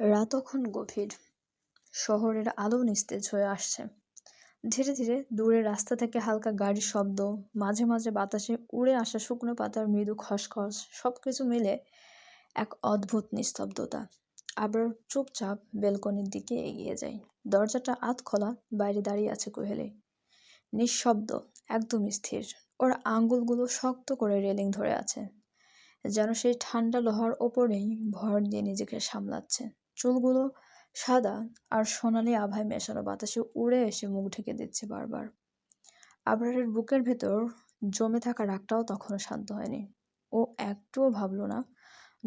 রাত তখন গভীর। শহরের আলো নিস্তেজ হয়ে আসছে। ধীরে ধীরে দূরের রাস্তা থেকে হালকা গাড়ির শব্দ, মাঝে মাঝে বাতাসে উড়ে আসা শুকনো পাতার মৃদু খসখস সব কিছু মিলে এক অদ্ভুত নিস্তব্ধতা। আবার চুপচাপ বেলকনির দিকে এগিয়ে যাই। দরজাটা আধ খোলা, বাইরে দাঁড়িয়ে আছে কোহেলে। নিঃশব্দ, একদম স্থির। ওর আঙ্গুলগুলো শক্ত করে রেলিং ধরে আছে। যেন সেই ঠান্ডা লোহার ওপরেই ভর দিয়ে নিজেকে সামলাচ্ছে। চুলগুলো সাদা আর সোনালি আভায় মেশানো বাতাসে উড়ে এসে মুখ ঢেকে দিচ্ছে বারবার। আবরারের বুকের ভেতর জমে থাকা রাগটাও তখনও শান্ত হয়নি। ও একটুও ভাবলো না,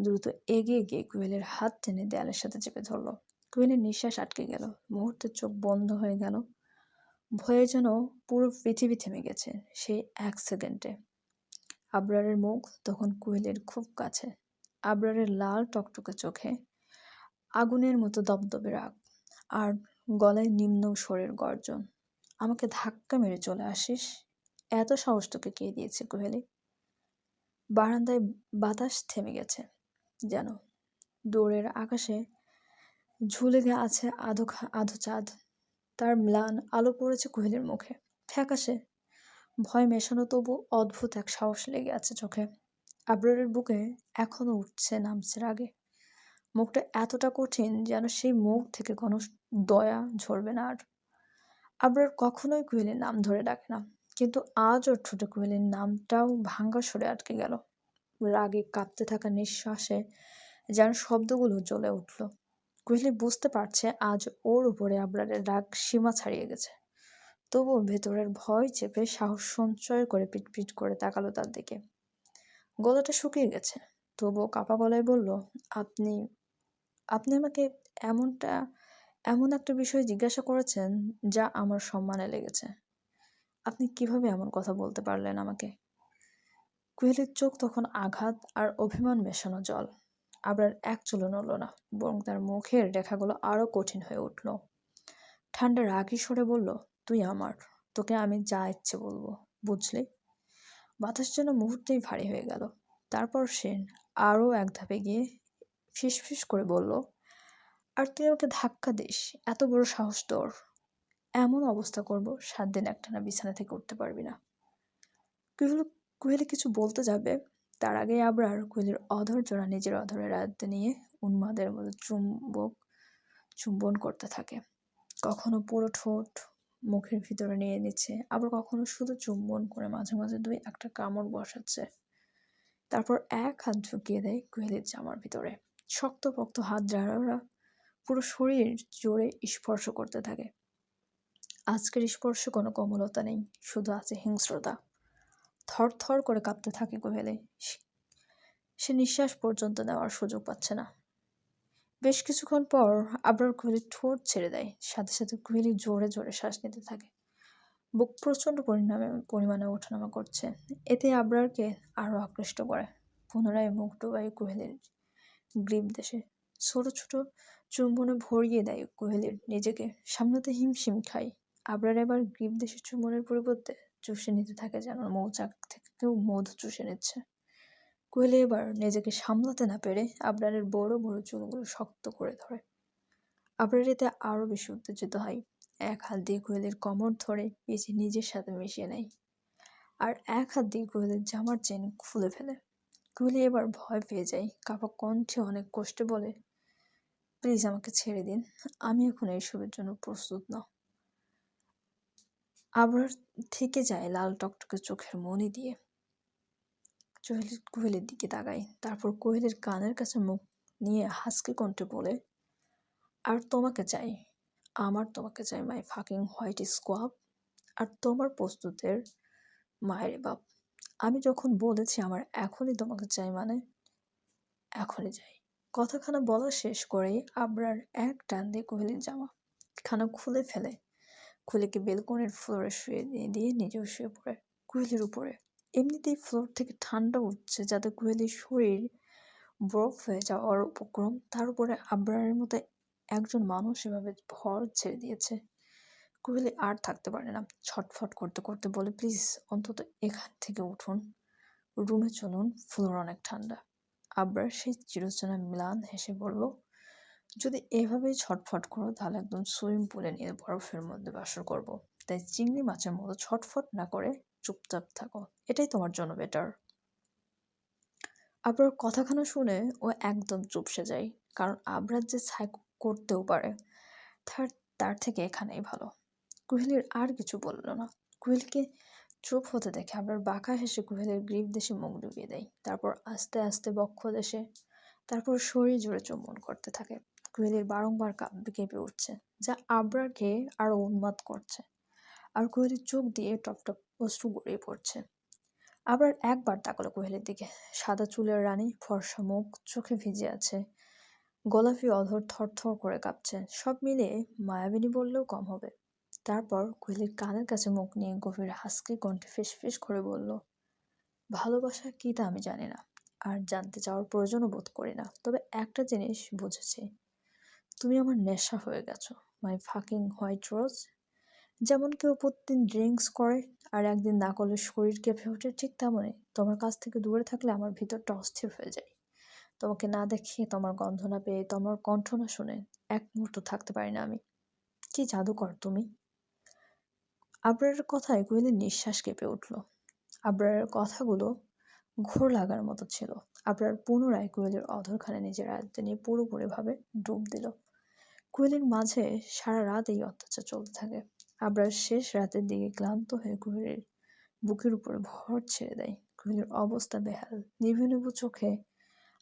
দ্রুত এগিয়ে গিয়ে কুয়েলের হাত টেনে দেয়ালের সাথে চেপে ধরল। কুয়েলের নিঃশ্বাস আটকে গেল, মুহূর্তে চোখ বন্ধ হয়ে গেল। ভয়ে যেন পুরো পৃথিবী থেমে গেছে সেই এক সেকেন্ডে। আবরারের মুখ তখন কুয়েলের খুব কাছে। আবরারের লাল টকটকে চোখে আগুনের মতো দবদবে রাগ আর গলায় নিম্ন স্বরের গর্জন। আমাকে ধাক্কা মেরে চলে আসিস? এত সাহস তোকে কে দিয়েছে কোহেলি? বারান্দায় বাতাস থেমে গেছে যেন। দৌড়ের আকাশে ঝুলে গে আছে আধো আধো চাঁদ। তার ম্লান আলো পড়েছে কোহেলির মুখে। ফ্যাকাশে। ভয় মেশানো তবু অদ্ভুত এক সাহস লেগে আছে চোখে। আবরারের বুকে এখনও উঠছে নামছে রাগে। মুখটা এতটা কঠিন যেন সেই মুখ থেকে কোনো দয়া ঝরবে না। আর আবরার কখনোই কোয়েলের নাম ধরে ডাকে না, কিন্তু আজ ওর ঠোঁটে কোয়েলের নামটাও ভাঙ্গা সরে আটকে গেল। রাগে কাঁপতে থাকা নিঃশ্বাসে যেন শব্দগুলো জ্বলে উঠল। কোহলি বুঝতে পারছে আজ ওর উপরে আবরারের রাগ সীমা ছাড়িয়ে গেছে। তবুও ভেতরের ভয় চেপে সাহস সঞ্চয় করে পিটপিট করে তাকালো তার দিকে। গলাটা শুকিয়ে গেছে, তবুও কাপা গলায় বলল, আপনি আপনি আমাকে এমনটা, এমন একটা বিষয় জিজ্ঞাসা করেছেন যা আমার সম্মানে লেগেছে। আপনি কীভাবে এমন কথা বলতে পারলেন আমাকে? কুহেলির চোখ তখন আঘাত আর অভিমান মেশানো জল। আবার এক চুলো নড়ল না, বরং তার মুখের রেখাগুলো আরও কঠিন হয়ে উঠল। ঠান্ডা রাগি সরে বলল, তুই আমার, তোকে আমি যা ইচ্ছে বলব, বুঝলি? বাতাস যেন মুহূর্তেই ভারী হয়ে গেল। তারপর সে আরও এক ধাপে গিয়ে ফিসফিস করে বলল, আর তুই আমাকে ধাক্কা দিস, এত বড় সাহস তোর। এমন অবস্থা করব, সাত দিন একটানা বিছানা থেকে উঠতে পারবি না। কুহেলি কুহেলি কিছু বলতে যাবে, তার আগে আবরার কুহেলির অধর জোড়া নিজের অধরের আয়ত্তে নিয়ে উন্মাদের মতো চুম্বক চুম্বন করতে থাকে। কখনো পুরো ঠোঁট মুখের ভিতরে নিয়ে নিচ্ছে, আবার কখনো শুধু চুম্বন করে মাঝে মাঝে দুই একটা কামড় বসাচ্ছে। তারপর এক হাত ঢুকিয়ে দেয় কুহেলির জামার ভিতরে। শক্তপোক্ত হাত যারা পুরো শরীর জোরে স্পর্শ করতে থাকে। আজকের স্পর্শে কোনো কোমলতা নেই, শুধু আছে হিংস্রতা। থর থর করে কাঁপতে থাকে কোহেলে। সে নিঃশ্বাস পর্যন্ত নেওয়ার সুযোগ পাচ্ছে না। বেশ কিছুক্ষণ পর আবরার কোহেলি ঠোঁট ছেড়ে দেয়, সাথে সাথে কোহেলি জোরে জোরে শ্বাস নিতে থাকে। বুক প্রচণ্ড পরিণামে, পরিমাণে ওঠানামা করছে। এতে আবরারকে আরও আকৃষ্ট করে। পুনরায় মুখ ডোবাই কোহেলির গ্রীব দেশে। ছোট ছোট চুম্বনে ভরিয়ে দেয় কোহেলির নিজেকে। সামলাতে হিমশিম খাই আবরার এবার গ্রীব দেশে চুম্বনের পরিবর্তে চুষে নিতে থাকে যেন মৌচাক থেকে কেউ মধু চুষে নিচ্ছে। কোহেলি এবার নিজেকে সামলাতে না পেরে আবরারের বড় বড় চুলগুলো শক্ত করে ধরে। আবরার এতে আরও বেশি উত্তেজিত হয়। এক হাত দিয়ে কোহেলির কমর ধরে পেঁচে নিজের সাথে মিশিয়ে নেয়। আর এক হাত দিয়ে কোহেলির জামার চেন খুলে ফেলে। কোহলি এবার ভয় পেয়ে যায় কাপা কণ্ঠে অনেক কষ্টে বলে, প্লিজ আমাকে ছেড়ে দিন। আমি এখন এইসবের জন্য প্রস্তুত না। আবার থেকে যায় লাল টকটকে চোখের মনি দিয়ে। কোহেলির দিকে তাকাই। তারপর কোহেলের কানের কাছে মুখ নিয়ে হাসকে কণ্ঠে বলে, আর তোমাকে চাই। আমার তোমাকে চাই মাই ফাকিং হোয়াইট স্কোয়াব আর তোমার প্রস্তুতের মায়ের বাপ। আমি যখন বলেছি আমার এখনই তোমাকে চাই মানে এখনই চাই কথাখানা বলা শেষ করেই আবরার এক টান দিয়ে কোহলির জামা খানা খুলে ফেলে। খুলেকে বেলকনির ফ্লোরে শুয়ে দিয়ে দিয়ে নিজেও শুয়ে পড়ে কোহলির উপরে। এমনিতেই ফ্লোর থেকে ঠান্ডা উঠছে যাতে কোহলির শরীর বরফ হয়ে যাওয়ার উপক্রম। তার উপরে আবরারের মতো একজন মানুষ এভাবে ভর ছেড়ে দিয়েছে। কোহলি আর থাকতে পারে না। ছটফট করতে করতে বলে, প্লিজ, অন্তত এখান থেকে উঠুন। রুমে চলুন, ফ্লোর অনেক ঠান্ডা। আবার সেই চিরচেনা মিলান হেসে বলল, যদি এভাবেই ছটফট করো, তাহলে একদম সুইমিং পুলে নিয়ে বরফের মধ্যে বাসর করব। তাই চিংড়ি মাছের মতো ছটফট না করে চুপচাপ থাকো। এটাই তোমার জন্য বেটার আবরার কথাখানা শুনে ও একদম চুপসে যায়, কারণ আবরার যে ছাই করতেও পারে, তার তার থেকে এখানেই ভালো। কুহেলির আর কিছু বলল না। কুহেলিকে চুপ হতে দেখে আবরার বাঁকা হেসে কুহেলির গ্রীব দেশে মুখ ডুবিয়ে দেয়। তারপর আস্তে আস্তে বক্ষ দেশে, তারপর শরীর জুড়ে চুম্বন করতে থাকে। কুহেলির বারংবার কাঁপে উঠছে, যা আবরারকে আরও উন্মাদ করছে। আর কোহেলির চোখ দিয়ে টপ টপ অশ্রু গড়িয়ে পড়ছে। আবার একবার তাকালো কোহেলির দিকে। সাদা চুলের রানী ফর্সা মুখ চোখে ভিজে আছে। গোলাপি অধর থরথর করে কাঁপছে। সব মিলিয়ে মায়াবিনী বললেও কম হবে। তারপর কোহলির কানের কাছে মুখ নিয়ে গভীর হাসকি কণ্ঠে ফিস করে বলল, ভালোবাসা কি তা আমি জানি না, আর জানতে চাওয়ার প্রয়োজনও বোধ করি না। তবে একটা জিনিস বুঝেছি, তুমি আমার নেশা হয়ে গেছো মাই ফাকিং হোয়াইট রোজ যেমন কেউ প্রতিদিন ড্রিঙ্কস করে আর একদিন না করলে শরীর কেঁপে ওঠে, ঠিক তেমনই তোমার কাছ থেকে দূরে থাকলে আমার ভিতরটা অস্থির হয়ে যায়। তোমাকে না দেখে তোমার গন্ধ না পেয়ে, তোমার কণ্ঠ না শুনে এক মুহূর্ত থাকতে পারি না আমি। কি জাদুকর তুমি? আবরারের কথায় কোয়েলের নিঃশ্বাস কেঁপে উঠল। আবরারের কথাগুলো ঘোর লাগার মতো ছিল। আবরার পুনরায় কোয়েলের অধরখানে নিজের আয়ত্তে নিয়ে পুরোপুরিভাবে ডুব দিল। কোয়েলের মাঝে সারা রাত এই অত্যাচার চলতে থাকে। আবরার শেষ রাতের দিকে ক্লান্ত হয়ে কোয়েলের বুকের উপরে ভর ছেড়ে দেয়। কোয়েলের অবস্থা বেহাল। নিভু চোখে।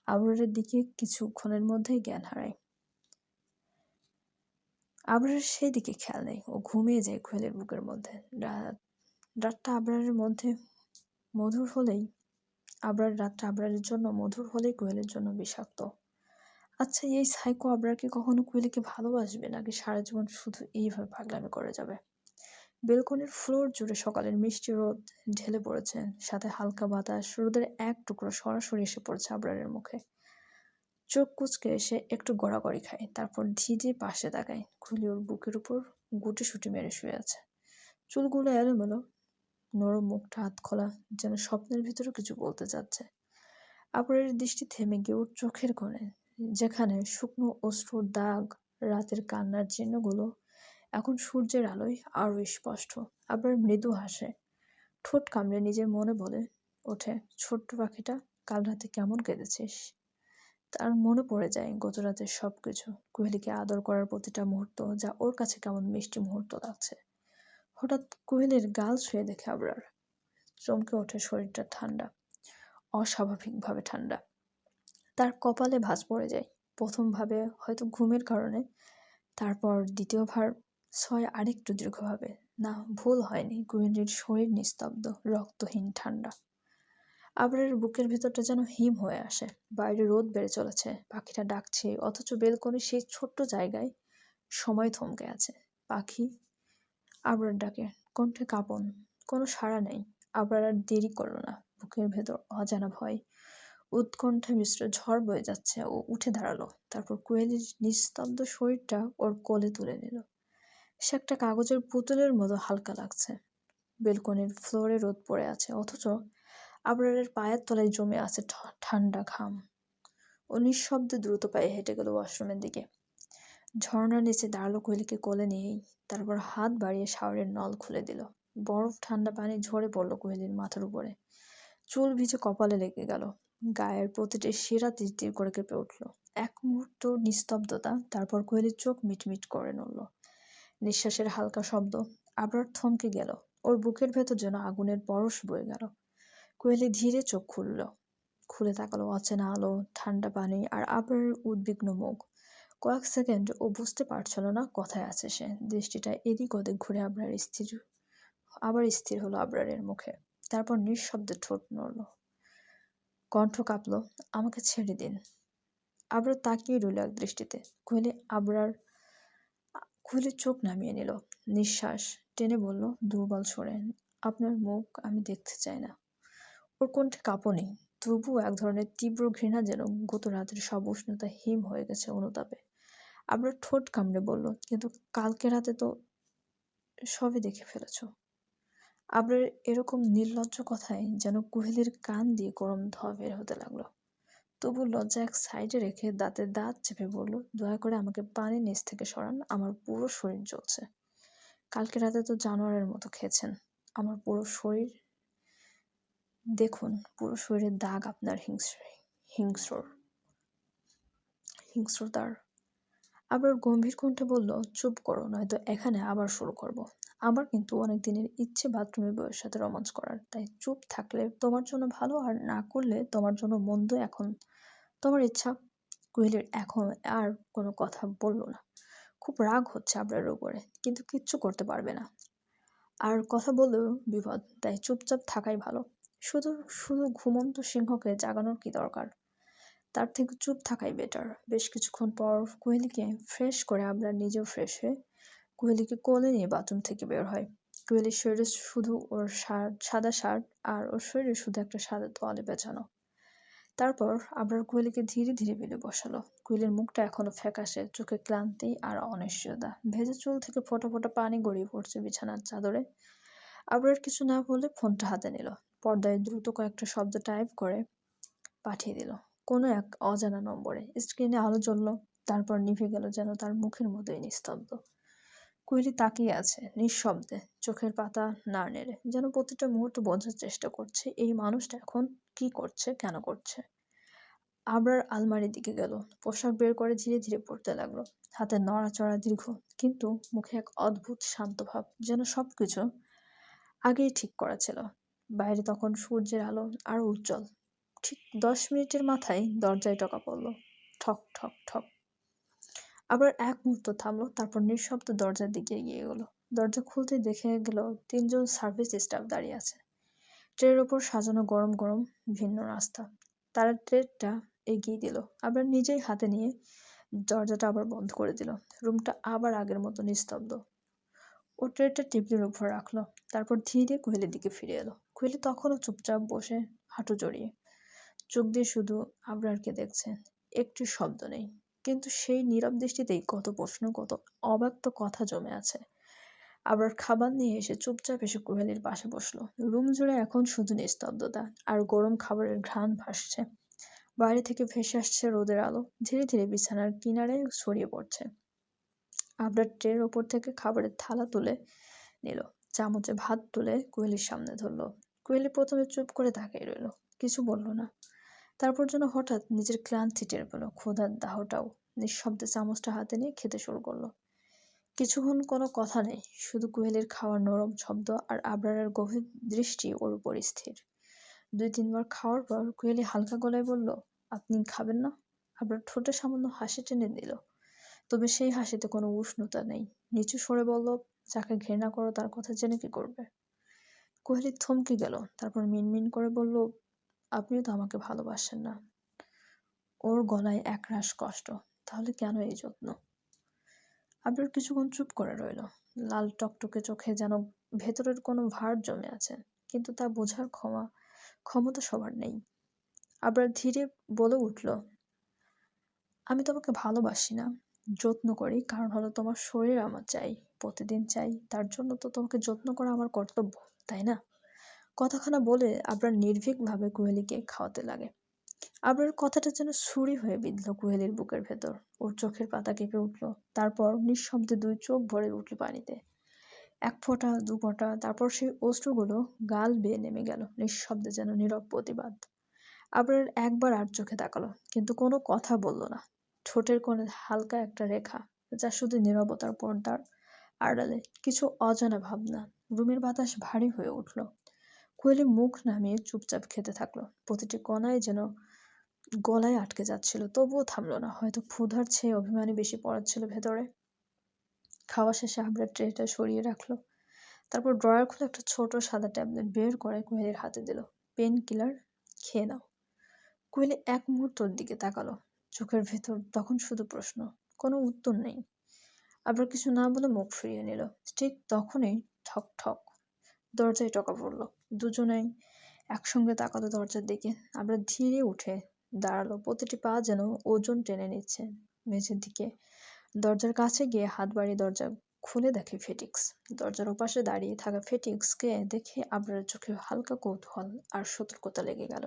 আবরারের দিকে কিছুক্ষণের মধ্যেই জ্ঞান হারায়। আবরার সেই দিকে খেয়াল নেই। ও ঘুমিয়ে যায় কোয়েলের বুকের মধ্যে। রাত, রাতটা আবরারের মধ্যে মধুর হলেই, আবরার রাতটা আবরারের জন্য মধুর হলেই কোয়েলের জন্য বিষাক্ত। আচ্ছা এই সাইকো আবরার কি কখনো কোয়েলিকে ভালোবাসবে নাকি সারা জীবন শুধু এইভাবে পাগলামি করে যাবে? বেলকনির ফ্লোর জুড়ে সকালের মিষ্টি রোদ ঢেলে পড়েছে। সাথে হালকা বাতাস, রোদের এক টুকরো সরাসরি এসে পড়ছে আবরারের মুখে। চোখ কুচকে এসে একটু গড়াগড়ি খায়। তারপর ধীরে পাশে তাকায় খুলি ওর বুকের উপর গুটি সুটি মেরে শুয়ে আছে। চুলগুলো এলোমেলো, নরম মুখটা হাত খোলা, যেন স্বপ্নের ভিতরে কিছু বলতে চাচ্ছে। আবরের দৃষ্টি থেমে গিয়ে ওর চোখের কোণে, যেখানে শুকনো অশ্রুর দাগ, রাতের কান্নার চিহ্নগুলো, এখন সূর্যের আলোয় আরও স্পষ্ট। আবার মৃদু হাসে। ঠোঁট কামড়ে নিজের মনে বলে ওঠে, ছোট্ট পাখিটা, কাল রাতে কেমন কেঁদেছিস? তার মনে পড়ে যায় গত রাতের সব কিছু কোহেলিকে আদর করার প্রতিটা মুহূর্ত যা ওর কাছে কেমন মিষ্টি মুহূর্ত লাগছে। হঠাৎ কোহেলির গাল ছুঁয়ে দেখে আবরার। চমকে ওঠে শরীরটা ঠান্ডা, অস্বাভাবিকভাবে ঠান্ডা। তার কপালে ভাঁজ পড়ে যায়। প্রথম ভাবে হয়তো ঘুমের কারণে, তারপর দ্বিতীয় ভার ছয় আরেকটু দীর্ঘভাবে। না, ভুল হয়নি। কোহেলির শরীর নিস্তব্ধ, রক্তহীন, ঠান্ডা। আবরের বুকের ভেতরটা যেন হিম হয়ে আসে। বাইরে রোদ বেড়ে চলেছে। পাখিটা ডাকছে, অথচ বেলকনি সেই ছোট্ট জায়গায় সময় থমকে আছে। পাখি আবরার ডাকে, কণ্ঠে কাঁপন, কোনো সাড়া নেই। আবরার আর দেরি করল না। বুকের ভেতর অজানা ভয়। উৎকণ্ঠা মিশ্র ঝড় বয়ে যাচ্ছে ও উঠে দাঁড়াল। তারপর কোয়েলির নিস্তব্ধ শরীরটা ওর কোলে তুলে নিল। সে একটা কাগজের পুতুলের মতো হালকা লাগছে। বেলকনির ফ্লোরে রোদ পড়ে আছে, অথচ আবরারের পায়ের তলায় জমে আছে ঠান্ডা ঘাম। ও নিঃশব্দে দ্রুত পায়ে হেঁটে গেল ওয়াশরুমের দিকে। ঝর্ণার নিচে দাঁড়াল কোয়েলিকে কোলে নিয়েই। তারপর হাত বাড়িয়ে শাওয়ারের নল খুলে দিল। বরফ ঠান্ডা পানি ঝরে পড়ল কোহেলির মাথার উপরে। চুল ভিজে কপালে লেগে গেল। গায়ের প্রতিটি শিরা তীর তীর করে কেঁপে উঠল। এক মুহূর্ত নিস্তব্ধতা, তারপর কোহেলির চোখ মিটমিট করে নড়ল। নিঃশ্বাসের হালকা শব্দ। আবার থমকে গেল। ওর বুকের ভেতর যেন আগুনের পরশ বয়ে গেল। কোয়েলি ধীরে চোখ খুলল। খুলে তাকালো অচেনা আলো, ঠান্ডা পানি আর আবরারের উদ্বিগ্ন মুখ। কয়েক সেকেন্ড ও বুঝতে পারছিল না কোথায় আছে সে। দৃষ্টিটা এদিক ওদিক ঘুরে আবরার স্থির, আবার স্থির হলো আবরারের মুখে। তারপর নিঃশব্দে ঠোঁট নড়ল। কণ্ঠ কাঁপল, আমাকে ছেড়ে দিন। আবরার তাকিয়ে রইল এক দৃষ্টিতে। কোহলি আবরার কোহলি চোখ নামিয়ে নিল। নিঃশ্বাস টেনে বলল, দুর্বল সরে আপনার মুখ আমি দেখতে চাই না। ওর কণ্ঠে কাঁপনি তবুও এক ধরনের তীব্র ঘৃণা যেন গত রাতের সব উষ্ণতা হিম হয়ে গেছে অনুতাপে। আবার ঠোঁট কামড়ে বলল, কিন্তু কালকে রাতে তো সবই দেখে ফেলেছ। আবরার এরকম নির্লজ্জ কথায় যেন কোহেলির কান দিয়ে গরম ধোয়া বের হতে লাগল। তবু লজ্জা এক সাইডে রেখে দাঁতে দাঁত চেপে বলল, দয়া করে আমাকে পানির নিচ থেকে সরান, আমার পুরো শরীর জ্বলছে। কালকে রাতে তো জানোয়ারের মতো খেয়েছেন, আমার পুরো শরীর দেখুন, পুরো শরীরের দাগ আপনার হিংস্র, হিংস্রর, হিংস্রতার। আবার গম্ভীর কণ্ঠে বলল, চুপ করো, নয়তো এখানে আবার শুরু করব। আমার কিন্তু অনেক দিনের ইচ্ছে বাথরুমে বউয়ের সাথে রোমাঞ্চ করার, তাই চুপ থাকলে তোমার জন্য ভালো আর না করলে তোমার জন্য মন্দ এখন, তোমার ইচ্ছা কোয়েলের এখন আর কোনো কথা বলল না। খুব রাগ হচ্ছে আপনার উপরে, কিন্তু কিচ্ছু করতে পারবে না। আর কথা বললেও বিপদ, তাই চুপচাপ থাকাই ভালো। শুধু শুধু ঘুমন্ত সিংহকে জাগানোর কি দরকার? তার থেকে চুপ থাকাই বেটার বেশ কিছুক্ষণ পর কোহেলিকে ফ্রেশ করে আমরা নিজেও ফ্রেশ হয়ে কোয়েলিকে কোলে নিয়ে বাথরুম থেকে বের হয়। কোহেলির শরীরে শুধু ওর শার্ট সাদা শার্ট আর ওর শরীরে শুধু একটা সাদা তোয়ালে বেছানো তারপর আবরার কোয়েলিকে ধীরে ধীরে বেলে বসালো। কোয়েলির মুখটা এখনও ফ্যাকাশে, চোখে ক্লান্তি আর অনিশ্চয়তা। ভেজা চুল থেকে ফোটা ফোটা পানি গড়িয়ে পড়ছে বিছানার চাদরে। আবরার কিছু না বলে ফোনটা হাতে নিল। পর্দায় দ্রুত কয়েকটা শব্দ টাইপ করে পাঠিয়ে দিল। কোনো এক অজানা নম্বরে। স্ক্রিনে আলো জ্বলল, তারপর নিভে গেল যেন তার মুখের মতোই নিস্তব্ধ। কুইলি তাকিয়ে আছে নিঃশব্দে, চোখের পাতা না নেড়ে, যেন প্রতিটা মুহূর্ত বোঝার চেষ্টা করছে, এই মানুষটা এখন কি করছে, কেন করছে। আবরার আলমারির দিকে গেল, পোশাক বের করে ধীরে ধীরে পড়তে লাগল। হাতে নড়াচড়া দীর্ঘ, কিন্তু মুখে এক অদ্ভুত শান্ত ভাব, যেন সবকিছু আগেই ঠিক করা ছিল। বাইরে তখন সূর্যের আলো আরও উজ্জ্বল। ঠিক দশ মিনিটের মাথায় দরজায় টকা পড়ল। ঠক ঠক ঠক। আবার এক মুহূর্ত থামলো, তারপর নিঃশব্দ দরজার দিকে এগিয়ে গেলো। দরজা খুলতে দেখে গেল তিনজন সার্ভিস স্টাফ দাঁড়িয়ে আছে। ট্রের ওপর সাজানো গরম গরম, ভিন্ন রাস্তা। তারা ট্রেটা এগিয়ে দিল, আবার নিজেই হাতে নিয়ে দরজাটা আবার বন্ধ করে দিল। রুমটা আবার আগের মতো নিস্তব্ধ। ও ট্রেটা টেবিলের উপর রাখল, তারপর ধীরে কোহেলির দিকে ফিরে এলো। কোহেলি তখনও চুপচাপ বসে হাঁটু জড়িয়ে। চোখ দিয়ে শুধু আবরারকে দেখছে। একটি শব্দ নেই। কিন্তু সেই নীরব দৃষ্টিতেই কত প্রশ্ন, কত অব্যক্ত কথা জমে আছে। আবার খাবার নিয়ে এসে চুপচাপ এসে কোহেলির পাশে বসল। রুম জুড়ে এখন শুধু নিস্তব্ধতা আর গরম খাবারের ঘ্রাণ ভাসছে। বাইরে থেকে ভেসে আসছে রোদের আলো। ধীরে ধীরে বিছানার কিনারে ছড়িয়ে পড়ছে। আবরার ট্রের ওপর থেকে খাবারের থালা তুলে নিল। চামচে ভাত তুলে কোয়েলির সামনে ধরলো। কোয়েলি প্রথমে চুপ করে তাকিয়ে রইল, কিছু বলল না। তারপর যেন হঠাৎ নিজের ক্লান্তি টের পেল, ক্ষুধার দাহটাও। নিঃশব্দে চামচটা হাতে নিয়ে খেতে শুরু করল। কিছুক্ষণ কোনো কথা নেই, শুধু কোয়েলের খাওয়ার নরম শব্দ আর আবরারের গভীর দৃষ্টি ওর উপর স্থির। দুই তিনবার খাওয়ার পর কোয়েলি হালকা গলায় বলল, আপনি খাবেন না? আবরার ঠোঁটে সামান্য হাসি টেনে দিল। তবে সেই হাসিতে কোনো উষ্ণতা নেই। নিচু সরে বলল, যাকে ঘৃণা করো তার কথা জেনে কি করবে? কোহলি থমকে গেল। তারপর মিনমিন করে বলল, আপনিও তো আমাকে ভালোবাসেন না। ওর গলায় একরাশ কষ্ট। তাহলে কেন এই যত্ন? আবরার কিছুক্ষণ চুপ করে রইল। লাল টকটকে চোখে যেন ভেতরের কোনো ভার জমে আছে, কিন্তু তা বোঝার ক্ষমা, ক্ষমতা সবার নেই। আবার ধীরে বলে উঠল, আমি তোমাকে ভালোবাসি না। যত্ন করি, কারণ হলো তোমার শরীর আমার চাই। প্রতিদিন চাই। তার জন্য তো তোমাকে যত্ন করা আমার কর্তব্য। তাই না? কথাখানা বলে আবরার নির্ভীকভাবে কুহেলিকে খাওয়াতে লাগে। আবরার কথাটা যেন ছুরি হয়ে বিঁধল কোহেলির বুকের ভেতর। ওর চোখের পাতা কেঁপে উঠল। তারপর নিঃশব্দে দুই চোখ ভরে উঠল পানিতে। এক ফোঁটা, দু ফোঁটা, তারপর সেই অশ্রুগুলো গাল বেয়ে নেমে গেল, নিঃশব্দে যেন নীরব প্রতিবাদ। আবরার একবার আর চোখে তাকালো, কিন্তু কোনো কথা বলল না। ঠোঁটের কোণে হালকা একটা রেখা, যা শুধু নীরবতার পর্দার আড়ালে, কিছু অজানা ভাবনা রুমের বাতাস ভারী হয়ে উঠল। কোয়েলি মুখ নামিয়ে চুপচাপ খেতে থাকল। প্রতিটি কণায় যেন গলায় আটকে যাচ্ছিল, তবুও থামলো না। হয়তো ক্ষুধার চেয়ে অভিমানী বেশি পড়াচ্ছিল ভেতরে। খাওয়া শেষে আবরার ট্রেটা সরিয়ে রাখল। তারপর ড্রয়ার খুলে একটা ছোট সাদা ট্যাবলেট বের করে কোয়েলির হাতে দিল। পেন কিলার, খেয়ে নাও। কোয়েলি এক মুহূর্তর দিকে তাকালো। চোখের ভেতর তখন শুধু প্রশ্ন, কোনো উত্তর নেই। আবার কিছু না বলে মুখ ফিরিয়ে নিল। ঠিক তখনই ঠক ঠক। দরজায় টকা পড়ল। দুজনেই একসঙ্গে তাকালো দরজার দিকে। আমরা ধীরে উঠে দাঁড়াল। প্রতিটি পা যেন ওজন টেনে নিচ্ছে মেঝের দিকে। দরজার কাছে গিয়ে হাত বাড়িয়ে দরজা খুলে দেখে ফেটিক্স। দরজার ওপাশে দাঁড়িয়ে থাকা ফেটিক্সকে দেখে আবরার চোখে হালকা কৌতূহল আর সতর্কতা লেগে গেল।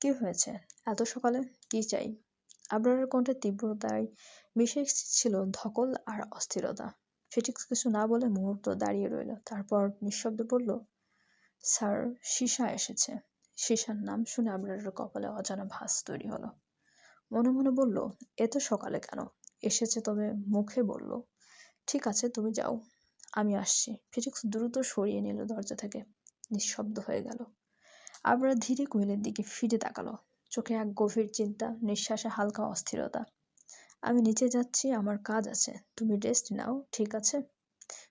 কি হয়েছে? এত সকালে কি চাই? আবরারের কণ্ঠে তীব্রতায় মিশে ছিল ধকল আর অস্থিরতা। ফিটিক্স কিছু না বলে মুহূর্ত দাঁড়িয়ে রইল। তারপর নিঃশব্দে বলল, স্যার, সীসা এসেছে। সীসার নাম শুনে আবরারের কপালে অজানা ভাস তৈরি হলো। মনে মনে বলল এত সকালে কেন? এসেছে তবে মুখে বলল, ঠিক আছে, তুমি যাও। আমি আসছি ফিজিক্স দ্রুত সরিয়ে নিল দরজা থেকে। নিঃশব্দ হয়ে গেল। আবরা ধীরে কোয়েলের দিকে ফিরে তাকালো। চোখে এক গভীর চিন্তা, নিঃশ্বাসে হালকা অস্থিরতা। আমি নিচে যাচ্ছি, আমার কাজ আছে। তুমি রেস্ট নাও, ঠিক আছে?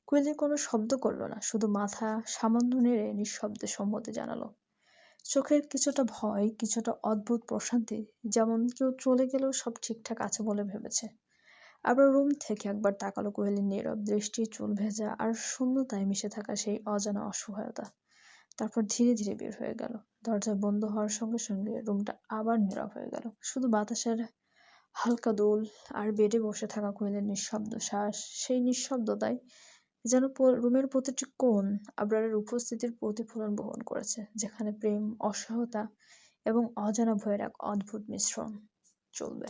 কোয়েলের কোনো শব্দ করল না, শুধু মাথা সামান্য নেড়ে নিঃশব্দে সম্মতি জানালো। চোখের কিছুটা ভয়, কিছুটা অদ্ভুত প্রশান্তি, যেমন কেউ চলে গেলেও সব ঠিকঠাক আছে বলে ভেবেছে। আবার রুম থেকে একবার তাকালো কোহেলির নীরব দৃষ্টি, চুল ভেজা আর শূন্যতায় মিশে থাকা সেই অজানা অসহায়তা। তারপর ধীরে ধীরে বের হয়ে গেল। দরজা বন্ধ হওয়ার সঙ্গে সঙ্গে রুমটা আবার নীরব হয়ে গেল। শুধু বাতাসের হালকা দোল আর বেডে বসে থাকা কোয়েলের নিঃশব্দ শ্বাস, সেই নিঃশব্দতায় যেন রুমের প্রতিটি কোণ আবরারের উপস্থিতির প্রতিফলন বহন করেছে, যেখানে প্রেম, অসহায়তা এবং অজানা ভয়ের এক অদ্ভুত মিশ্রণ চলবে।